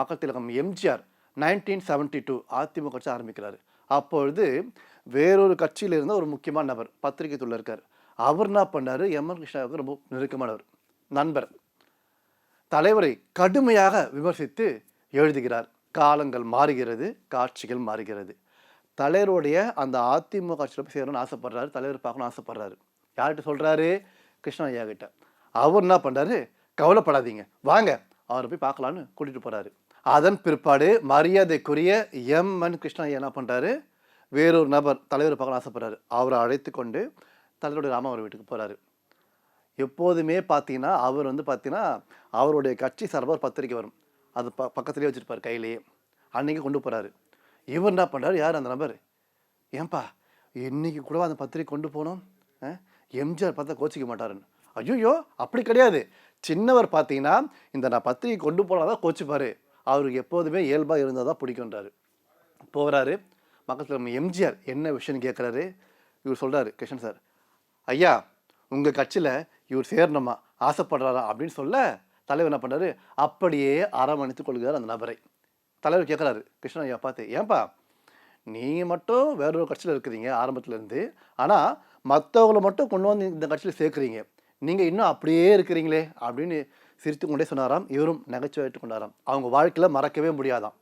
மக்கள் திலகம் MGR nineteen seventy two AIADMK கட்சி ஆரம்பிக்கிறார். அப்பொழுது வேறொரு கட்சியில் இருந்த ஒரு முக்கியமான நபர் பத்திரிகை துள்ள இருக்கார். அவர் என்ன பண்ணார்? எம்என் கிருஷ்ணாவுக்கு ரொம்ப நெருக்கமானவர் நண்பர். தலைவரை கடுமையாக விமர்சித்து எழுதுகிறார். காலங்கள் மாறுகிறது காட்சிகள் மாறுகிறது. தலைவருடைய அந்த அதிமுக கட்சியில் போய் சேரணும்னு ஆசைப்படுறாரு. தலைவர் பார்க்கணும்னு ஆசைப்படுறாரு. யார்கிட்ட சொல்கிறாரு கிருஷ்ணா ஐயா கிட்ட அவர் என்ன பண்ணுறாரு கவலைப்படாதீங்க. வாங்க அவரை போய் பார்க்கலான்னு கூட்டிகிட்டு போகிறாரு அதன் பிற்பாடு மரியாதைக்குரிய எம். என். கிருஷ்ணா என்ன பண்ணுறாரு வேறொரு நபர் தலைவர் பார்க்கணும் ஆசைப்படுறாரு. அவரை அழைத்து கொண்டு தலைவருடைய ராமவர் வீட்டுக்கு போகிறாரு எப்போதுமே பார்த்தீங்கன்னா அவர் வந்து பார்த்தீங்கன்னா அவருடைய கட்சி சார்பாக ஒரு பத்திரிக்கை வரும். அது ப பக்கத்துலேயே வச்சுருப்பார் கையிலேயே. அன்றைக்கி கொண்டு போகிறாரு இவர் என்ன பண்ணுறாரு யார் அந்த நபர்? ஏன்பா இன்றைக்கி கூட அந்த பத்திரிக்கை கொண்டு போனோம்? எம்ஜிஆர் பார்த்தா கோச்சிக்க மாட்டாருன்னு. ஐயோ அப்படி கிடையாது. சின்னவர் பார்த்தீங்கன்னா இந்த நான் பத்திரிக்கை கொண்டு போனால் தான் கோச்சிப்பார். அவருக்கு எப்போதுமே இயல்பாக இருந்தால் தான் பிடிக்குன்றாரு போகிறாரு பக்கத்தில் நம்ம எம்ஜிஆர் என்ன விஷயம்னு கேட்குறாரு இவர் சொல்கிறாரு கிருஷ்ணன் சார் ஐயா உங்கள் கட்சியில் இவர் சேரணுமா? ஆசைப்படுறாரா? அப்படின்னு சொல்ல தலைவர் என்ன பண்ணுறாரு அப்படியே அரவணைத்து கொள்கிறார் அந்த நபரை. தலைவர் கேட்குறாரு கிருஷ்ணன் ஐயா பார்த்து ஏன்பா நீங்கள் மட்டும் வேற ஒரு கட்சியில் இருக்கிறீங்க ஆரம்பத்துலேருந்து. ஆனால் மற்றவங்கள மட்டும் கொண்டு வந்து இந்த கட்சியில் சேர்க்குறீங்க. நீங்கள் இன்னும் அப்படியே இருக்கிறீங்களே அப்படின்னு சிரித்து கொண்டே சொன்னாராம். இவரும் நகைச்சுவைட்டு கொண்டாராம். அவங்க வாழ்க்கையில் மறக்கவே முடியாதாம்.